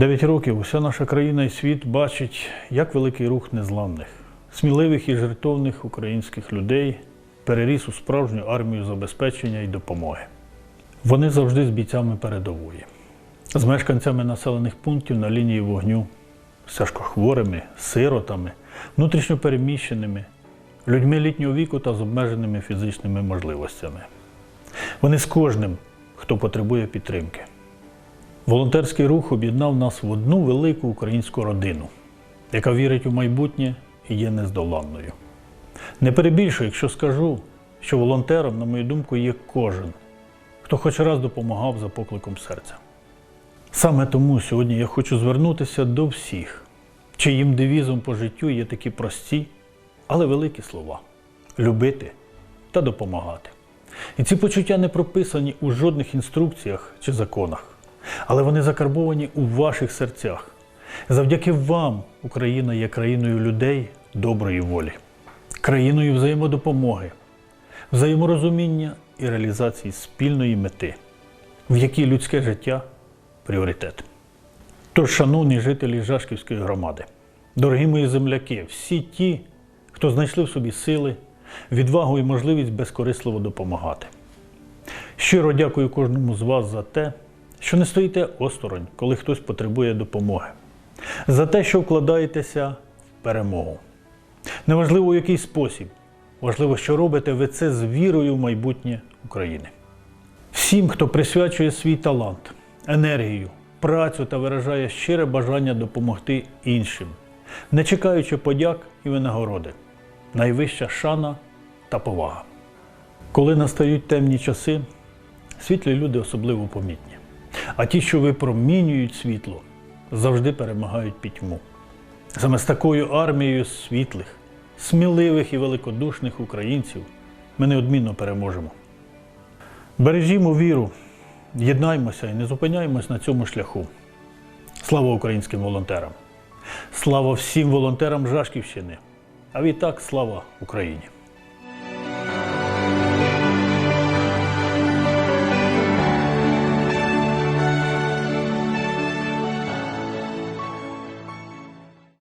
Дев'ять років уся наша країна і світ бачить, як великий рух незламних, сміливих і жертовних українських людей переріс у справжню армію забезпечення і допомоги. Вони завжди з бійцями передової, з мешканцями населених пунктів на лінії вогню, з тяжкохворими, сиротами, внутрішньопереміщеними, людьми літнього віку та з обмеженими фізичними можливостями. Вони з кожним, хто потребує підтримки. Волонтерський рух об'єднав нас в одну велику українську родину, яка вірить у майбутнє і є нездоланною. Не перебільшую, якщо скажу, що волонтером, на мою думку, є кожен, хто хоч раз допомагав за покликом серця. Саме тому сьогодні я хочу звернутися до всіх, чиїм девізом по життю є такі прості, але великі слова любити та допомагати. І ці почуття не прописані у жодних інструкціях чи законах, але вони закарбовані у ваших серцях. Завдяки вам Україна є країною людей доброї волі, країною взаємодопомоги, взаєморозуміння і реалізації спільної мети, в якій людське життя пріоритет. Тож, шановні жителі Жашківської громади, дорогі мої земляки, всі ті, хто знайшли в собі сили, відвагу і можливість безкорисливо допомагати. Щиро дякую кожному з вас за те, що не стоїте осторонь, коли хтось потребує допомоги, за те, що вкладаєтеся в перемогу. Неважливо, у який спосіб, важливо, що робите ви це з вірою в майбутнє України. Всім, хто присвячує свій талант, енергію, працю та виражає щире бажання допомогти іншим, не чекаючи подяк і винагороди, найвища шана та повага. Коли настають темні часи, світлі люди особливо помітні. А ті, що випромінюють світло, завжди перемагають пітьму. Саме з такою армією світлих, сміливих і великодушних українців ми неодмінно переможемо. Бережімо віру, єднаймося і не зупиняємось на цьому шляху. Слава українським волонтерам! Слава всім волонтерам Жашківщини! А відтак слава Україні!